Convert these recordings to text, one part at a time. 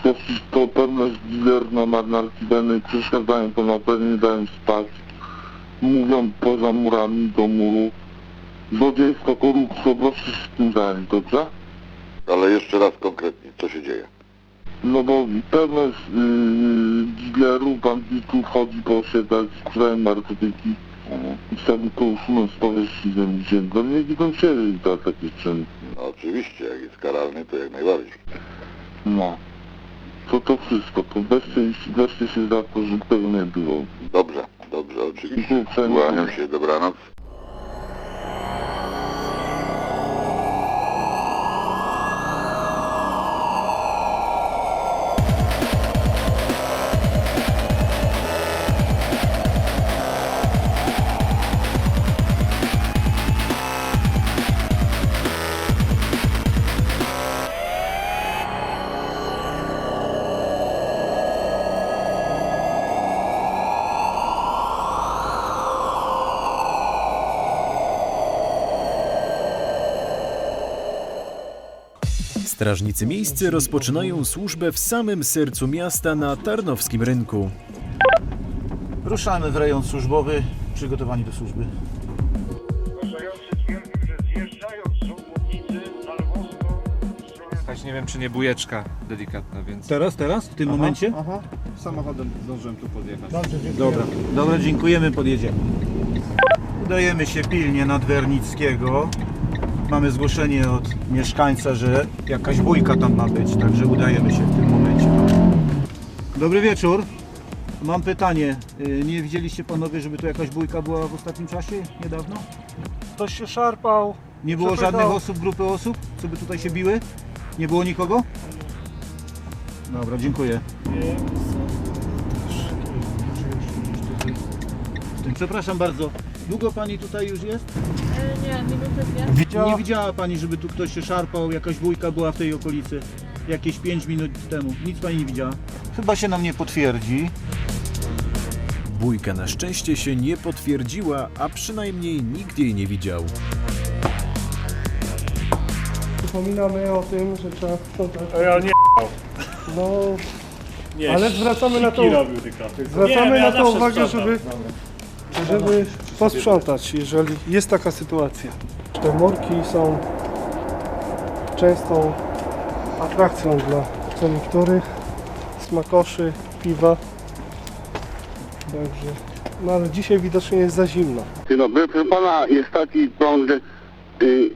stopić, to pewne dealer na narkibeny przeszkadzają to na pewno dają spać. Mówią poza murami do muru. Złodziejstwo, korupcję, bo wszyscy z tym dają, dobrze? Ale jeszcze raz konkretnie, co się dzieje? No bo pewne z yy, dealerów, bandytów chodzi po osiedlach, sprzedają narkotyki i wtedy to usuną z powierzchni ziemi ziemną. Nie widzą się za takie czyny. No oczywiście, jak jest karalny, to jak najbardziej. No. To to wszystko. To weźcie, weźcie się za to, że nie było. Dobrze, dobrze, oczywiście. Kłaniam się, dobranoc. Strażnicy miejscy rozpoczynają służbę w samym sercu miasta na Tarnowskim Rynku. Ruszamy w rejon służbowy, przygotowani do służby. Choć nie wiem, czy nie bujeczka delikatna, więc... Teraz, teraz, w tym momencie? Aha, samochodem zdążyłem tu podjechać. Dobra, dobra, dziękujemy, podjedziemy. Udajemy się pilnie nad Wernickiego. Mamy zgłoszenie od mieszkańca, że jakaś bójka tam ma być, także udajemy się w tym momencie. Dobry wieczór. Mam pytanie. Y, Nie widzieliście panowie, żeby tu jakaś bójka była w ostatnim czasie, niedawno? Ktoś się szarpał. Nie było żadnych osób, grupy osób, co by tutaj się biły? Nie było nikogo? Dobra, dziękuję. Przepraszam bardzo. Długo pani tutaj już jest? E, Nie, minutę dwie. Nie widziała pani, żeby tu ktoś się szarpał, jakaś bójka była w tej okolicy jakieś 5 minut temu. Nic pani nie widziała? Chyba się nam nie potwierdzi. Bójka na szczęście się nie potwierdziła, a przynajmniej nikt jej nie widział. Przypominamy o tym, że trzeba sprzątać. Ja nie No, nie. ale zwracamy na to, robił tylko. zwracamy Nie, ja na to zawsze uwagę, żeby, żeby posprzątać, jeżeli jest taka sytuacja. Te morki są częstą atrakcją dla co niektórych smakoszy, piwa. Także, no ale dzisiaj widocznie jest za zimno. Dzień dobry, proszę pana, jest taki plan, że y,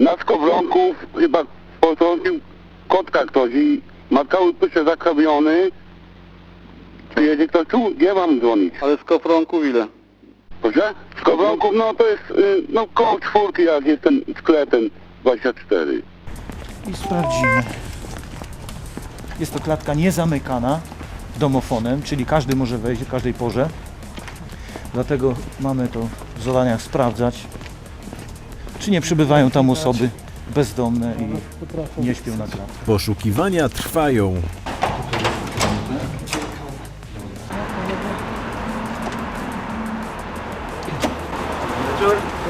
na skowronków chyba potrącił kotka ktoś i ma cały pysze zakrawiony. Czy jedzie ktoś tu? Gdzie mam dzwonić? Ale z ile? Proszę? Skowronków, no to jest, y, no koło czwórki, jak jest ten sklep ten 24. I sprawdzimy. Jest to klatka niezamykana domofonem, czyli każdy może wejść o każdej porze. Dlatego mamy to w zadaniach sprawdzać, czy nie przybywają tam osoby bezdomne i nie śpią na klatce. Poszukiwania trwają.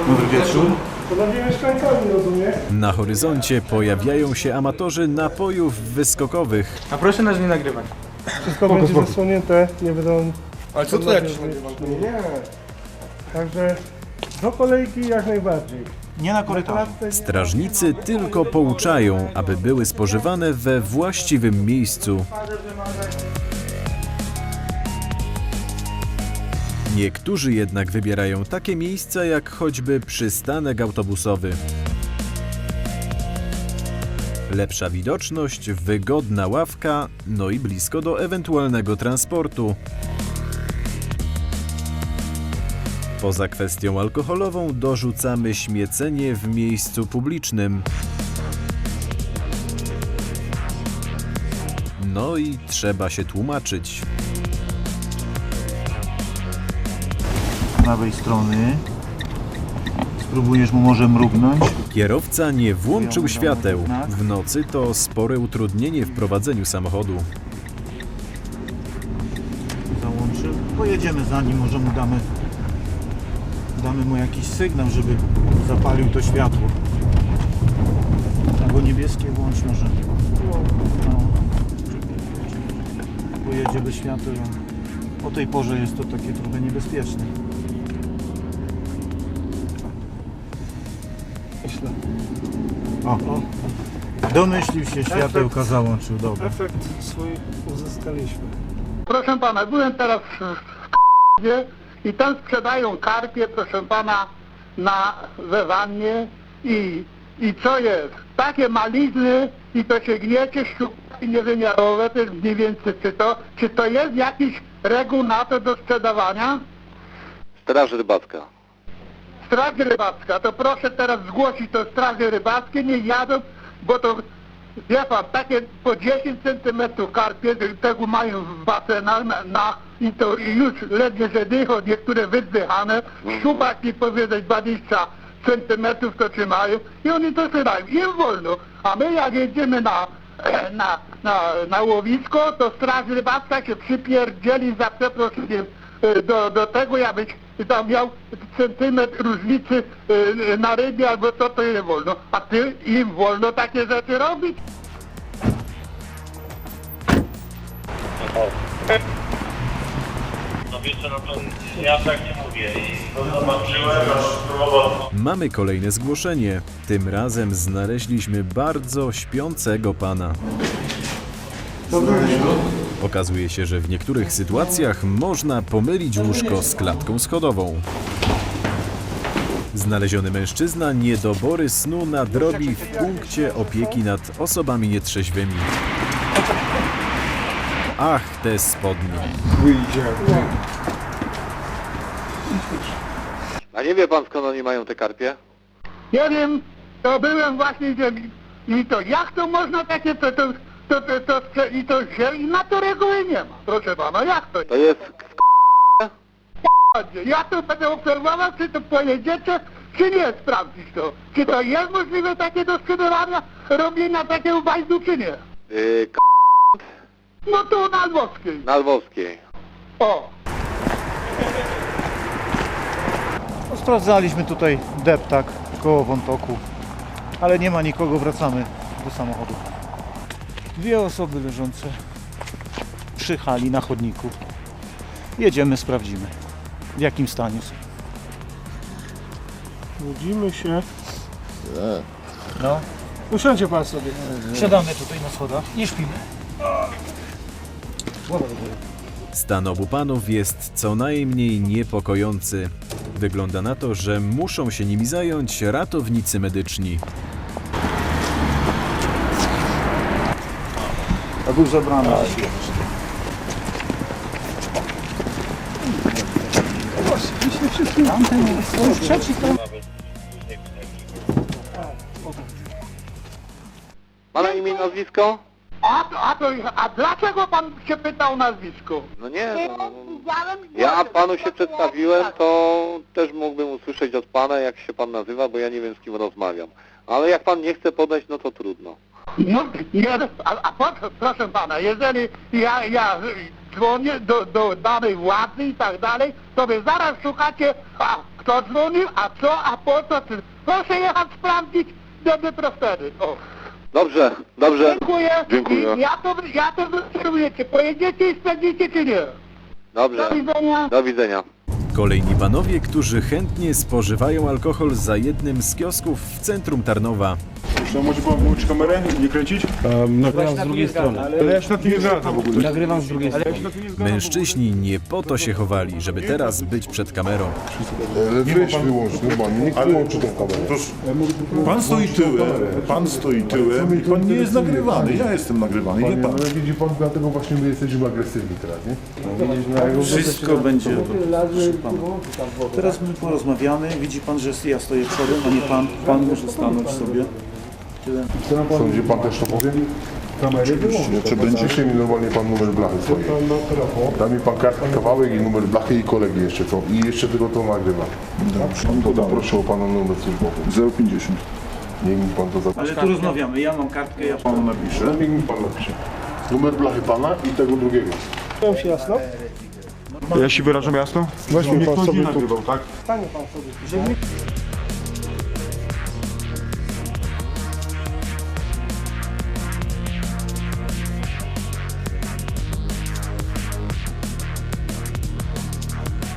Dobry wieczór. To nowi mieszkańcami, rozumiem? Na horyzoncie pojawiają się amatorzy napojów wyskokowych. A proszę nas nie nagrywać. Wszystko będzie zasłonięte, nie będą... Ale co to jak się Nie, nie. Także do kolejki jak najbardziej. Nie na korytarzu. Strażnicy tylko pouczają, aby były spożywane we właściwym miejscu. Niektórzy jednak wybierają takie miejsca jak choćby przystanek autobusowy. Lepsza widoczność, wygodna ławka, no i blisko do ewentualnego transportu. Poza kwestią alkoholową dorzucamy śmiecenie w miejscu publicznym. No i trzeba się tłumaczyć. Prawej strony. Spróbujesz mu może mrugnąć. Kierowca nie włączył świateł. W nocy to spore utrudnienie w prowadzeniu samochodu. Załączył. Pojedziemy za nim, może mu damy, damy mu jakiś sygnał, żeby zapalił to światło. Albo niebieskie włącz może. No. Bo jedzie bez świateł. O tej porze jest to takie trochę niebezpieczne. O, domyślił się, światełka załączył, dobra. Efekt swój uzyskaliśmy. Proszę pana, byłem teraz w k***ie i tam sprzedają karpie, proszę pana, na we wannie i, i co jest? Takie malizny i to się gniecie, szczupaki niewymiarowe, to jest mniej więcej czy to, czy to jest jakiś reguł na to do sprzedawania? Straż rybacka. Straż rybacka, to proszę teraz zgłosić to straży rybackie, nie jadą, bo to, wie pan, takie po 10 centymetrów karpie, tego mają w basenach na, na i to i już ledwie, że dychą, niektóre wyzdychane, szczupaki powiedzieć 20 centymetrów to trzymają i oni to trzymają, im wolno, a my jak jedziemy na, na, na, na łowisko, to straż rybacka się przypierdzieli za przeproszeniem do, do tego, jakbyś tam miał centymetr różnicy e, na rybie albo co to nie wolno, a ty im wolno takie rzeczy robić? No wiecie, no to ja tak nie mówię i to zobaczyłem, aż Mamy kolejne zgłoszenie. Tym razem znaleźliśmy bardzo śpiącego pana. Okazuje się, że w niektórych sytuacjach można pomylić łóżko z klatką schodową. Znaleziony mężczyzna niedobory snu nadrobi w punkcie opieki nad osobami nietrzeźwymi. Ach, te spodnie. A nie wie pan skąd oni mają te karpie? Nie wiem, to byłem właśnie, że i to jak to można takie, to, to, to, to, to, to i to się, i na to reguły nie ma, proszę pana, jak to To jest Ja to będę obserwował, czy to pojedziecie, czy nie sprawdzić to. Czy to jest możliwe takie do sprzedawania, robienia takiego bajdu, czy nie? yy, k- No tu na Lwowskiej. na Lwowskiej. O, No, sprawdzaliśmy tutaj deptak koło Wątoku, ale nie ma nikogo, wracamy do samochodu. Dwie osoby leżące przy hali na chodniku. Jedziemy, sprawdzimy w jakim stanie są. Budzimy się. No, Usiądźcie pan sobie. siadamy tutaj na schodach, nie śpimy. Stan obu panów jest co najmniej niepokojący. Wygląda na to, że muszą się nimi zająć ratownicy medyczni. Był zabrany. Pana imię i nazwisko? a, to- a, to, a dlaczego pan się pytał nazwisko? No nie, no, ja panu się przedstawiłem, to też mógłbym usłyszeć od pana, jak się pan nazywa, bo ja nie wiem z kim rozmawiam. Ale jak pan nie chce podać, no to trudno. No, nie, a, a po, proszę pana, jeżeli ja, ja dzwonię do, do danej władzy i tak dalej, to wy zaraz szukacie, a kto dzwonił, a co, a po co, czy, proszę jechać sprawdzić, prostery. O, Dobrze, dobrze. dziękuję. Dziękuję. I ja to, ja to wytrzymujecie, pojedziecie i sprawdzicie, czy nie. Dobrze. Do widzenia. Do widzenia. Kolejni panowie, którzy chętnie spożywają alkohol za jednym z kiosków w centrum Tarnowa. To może pan włączyć kamerę i nie kręcić? Nagrywam z drugiej strony. Ale ja się na tym nie zgadzam w ogóle. Nagrywam z drugiej strony. Mężczyźni nie po to się chowali, żeby teraz być przed kamerą. Weź wyłącz normalnie, nikt wyłączy tą kamerę. Pan stoi tyłem, pan stoi tyłem i pan nie jest nagrywany. Ja jestem nagrywany, nie pan. Ale widzi pan, dlatego właśnie my jesteśmy agresywni teraz, nie? Wszystko będzie dobrze, proszę pana. Teraz my porozmawiamy. Widzi pan, że ja stoję przodem, a nie pan. Pan może stanąć sobie. Sądzi pan też to powie? Kamery wyłączę. Czy będzie mi normalnie pan numer blachy swojej? Da mi pan kartkę, kawałek i numer blachy i kolegi jeszcze to. I jeszcze tylko to nagrywa. To poproszę o pana numer służbowy. 050. Niech mi pan to zapisze. Ale tu rozmawiamy. Ja mam kartkę, ja Panu napiszę. Niech mi pan napisze. Numer blachy pana i tego drugiego. Czułem się jasno? Ja się wyrażam jasno? Weźmy pan sobie nagrywał, tak? Stanie pan sobie.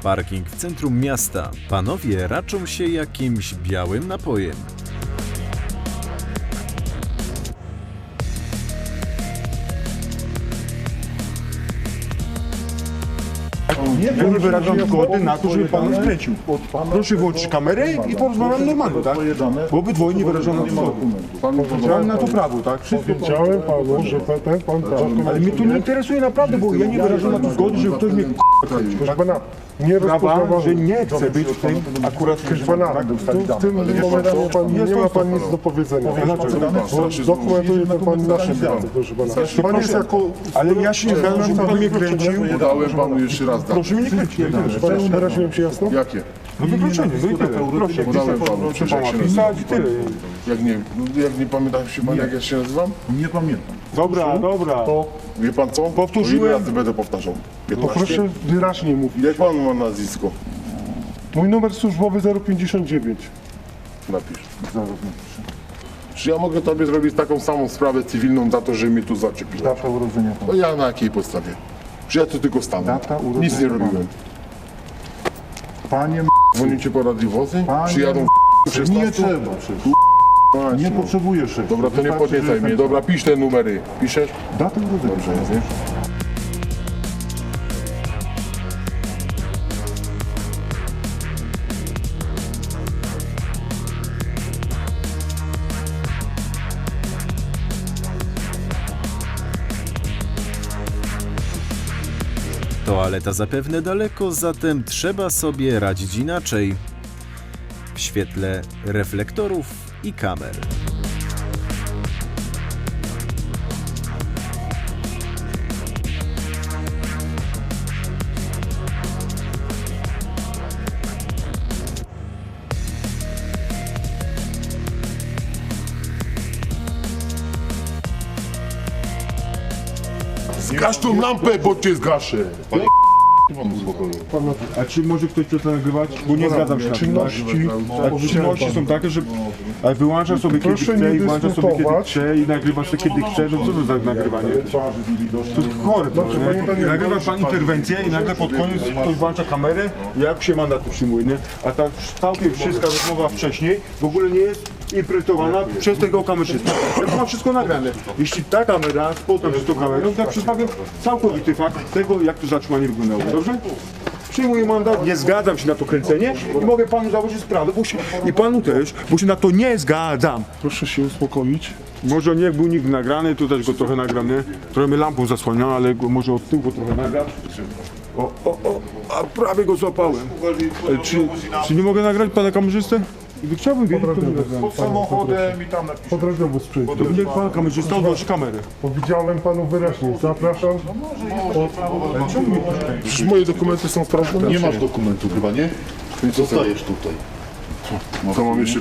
Parking w centrum miasta. Panowie raczą się jakimś białym napojem. Ja nie wyrażam zgody na to, żeby pan skręcił. Proszę włączyć kamerę i porozmawiam normalnie, tak? Bo obydwoje nie wyrażamy na to zgody. Mam na to prawo, tak? Wszystko Powiedziałem panu, że ten pan Ale mnie to nie interesuje naprawdę, bo ja nie wyrażam na to zgody, żeby ktoś mnie Proszę pana, nie prawa, że nie chce być w tym akurat Proszę pana, w tym momencie pan, nie ma pan nic do powiedzenia. Bo dokumentuje to pan nasze prace, proszę pana. Pan jest jako... Ale ja się nie zgadzam, żeby pan mnie kręcił. Dałem panu jeszcze raz dane. Proszę mnie nie kręcić. Wyraziłem się jasno? Jakie? No wykluczenie, no i tyle. Proszę, Podałem panu, proszę jak się pisać i tyle. Jak nie, jak nie pamiętam się pan, jak ja się nazywam? Nie pamiętam. Dobra, dobra. Wie pan co? Powtórzyłem. Ile razy będę powtarzał? To 15. proszę wyraźnie mówić. Jak pan ma nazwisko? Mój numer służbowy 059. Napisz. Czy ja mogę tobie zrobić taką samą sprawę cywilną za to, że mnie tu zaczepisz? Data urodzenia. No ja na jakiej podstawie? Czy ja tu tylko stanę? Data urodzenia Nic nie pana. robiłem. Panie Dzwonicie po radiowozy? Panie- Przyjadą w nie 16? trzeba. Macie, Nie potrzebujesz. Dobra, to nie Wystarczy, że podniecaj mnie. Dobra, pisz te numery. Piszesz? Data urodzenia. Dobrze, nie? Toaleta zapewne daleko, zatem trzeba sobie radzić inaczej. W świetle reflektorów i kamer. Zgasz tą lampę, bo cię zgaszę. A czy może ktoś to nagrywać? Bo nie zgadzam się na to. Czynności. A czynności są takie, że ale wyłącza sobie kiedy chce i włącza sobie kiedy dyskutować. chce i nagrywa sobie kiedy chce. No co to za nagrywanie? To jest chore. To, nie? Nagrywa pan interwencję i nagle pod koniec ktoś włącza kamerę i jak się mandatu przyjmuje, nie? A ta całkiem wszystka rozmowa wcześniej w ogóle nie jest interpretowana przez tego kamerzystę. Ja to mam wszystko nagrane. Jeśli ta kamera spotkam się z tą kamerą, to ja przedstawię całkowity fakt tego, jak to zatrzymanie wyglądało. Dobrze? Przyjmuję mandat, nie zgadzam się na to kręcenie i mogę panu założyć sprawę, bo się, i panu też, bo się na to nie zgadzam. Proszę się uspokoić. Może nie był nikt nagrany, tu też go trochę nagram, nie? Trochę mnie lampą zasłaniam, ale go może od tyłu go trochę nagram. O, o, o, a prawie go złapałem. E, Czy, czy nie mogę nagrać pana kamerzystę? Chciałbym wiedzieć, kto. Pod samochodem i tam napisz. Pod radiowóz przyjdzie. To niech pan kamerzysta odłączy kamerę. Powiedziałem panu wyraźnie. Zapraszam. Przecież moje dokumenty są sprawdzone. Nie masz dokumentu chyba, nie? Zostajesz tutaj. Co mam jeszcze?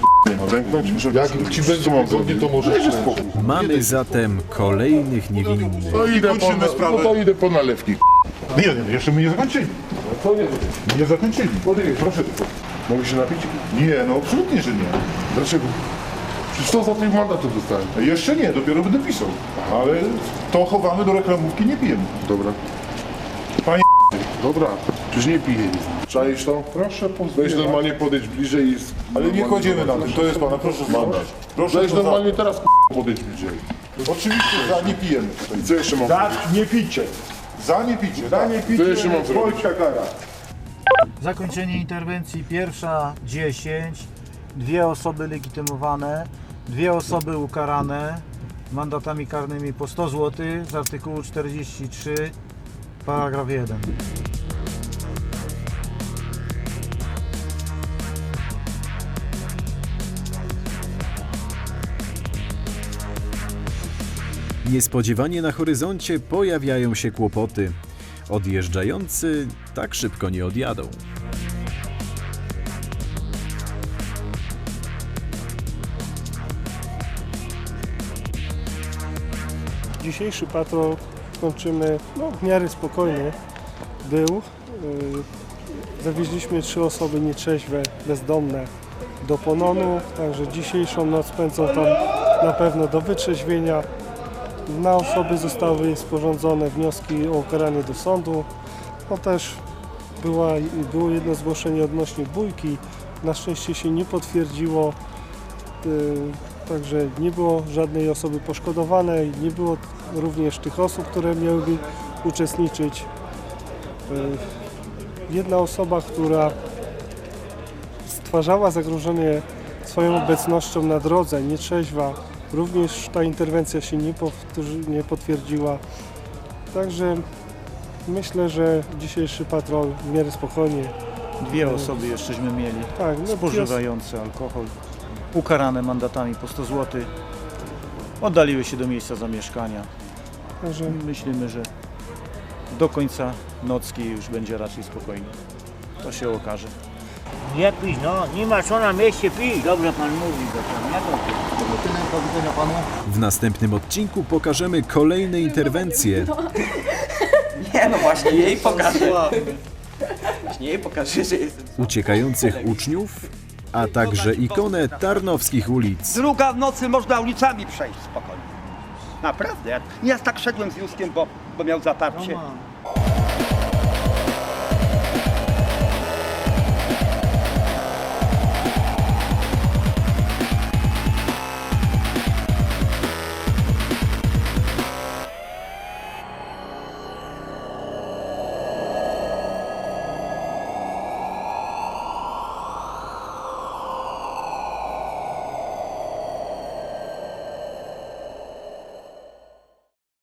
Jak ci będzie wygodnie, to możesz spokój. Mamy zatem kolejnych niewinnych. No idę po, no to idę po nalewki. Nie, nie, jeszcze my nie zakończyli. Co nie? Nie zakończyli. Proszę tylko. Mogę się napić? Nie, no absolutnie, że nie. Dlaczego? Przecież to za tych mandatu dostałem. Jeszcze nie, dopiero będę pisał. Ale to chowamy do reklamówki, nie pijemy. Dobra. Panie Dobra. Przecież nie piję. Czaisz to? Proszę Weź pozwolić. normalnie podejść bliżej i... Ale nie kładziemy na tym, to jest pana, proszę Mandat. Proszę Weź to za... normalnie teraz k***, podejść bliżej. Oczywiście za nie pijemy. I co jeszcze mam Tak, nie picie. Za nie picie, za nie Co jeszcze mam zrobić? Polska kara. Zakończenie interwencji pierwsza 10, dwie osoby legitymowane, dwie osoby ukarane mandatami karnymi po 100 zł z artykułu 43 paragraf 1. Niespodziewanie na horyzoncie pojawiają się kłopoty. Odjeżdżający tak szybko nie odjadą. Dzisiejszy patrol kończymy no, w miarę spokojnie. Był. Yy, Zawieźliśmy trzy osoby nietrzeźwe, bezdomne do Pononu, także dzisiejszą noc spędzą tam na pewno do wytrzeźwienia. Na osoby zostały sporządzone wnioski o ukaranie do sądu. No też była, było jedno zgłoszenie odnośnie bójki. Na szczęście się nie potwierdziło. Y, Także nie było żadnej osoby poszkodowanej, nie było również tych osób, które miałyby uczestniczyć. Y, Jedna osoba, która stwarzała zagrożenie swoją obecnością na drodze, nietrzeźwa, również ta interwencja się nie, nie potwierdziła. Także myślę, że dzisiejszy patrol w miarę spokojnie. Dwie osoby jeszcze,śmy mieli Tak, no spożywające alkohol, ukarane mandatami po 100 zł. Oddaliły się do miejsca zamieszkania. Także Myślimy, że do końca nocki już będzie raczej spokojnie. To się okaże. Nie pić, no, nie ma co na mieście pić. Dobrze pan mówi, że pan nie W następnym odcinku pokażemy kolejne interwencje. Nie no właśnie, jej pokażę. Właśnie jej pokażę, że jest. uciekających uczniów, a także ikonę tarnowskich ulic. Druga w nocy można ulicami przejść spokojnie. Naprawdę. Ja, ja tak szedłem z Józkiem, bo, bo miał zatarcie.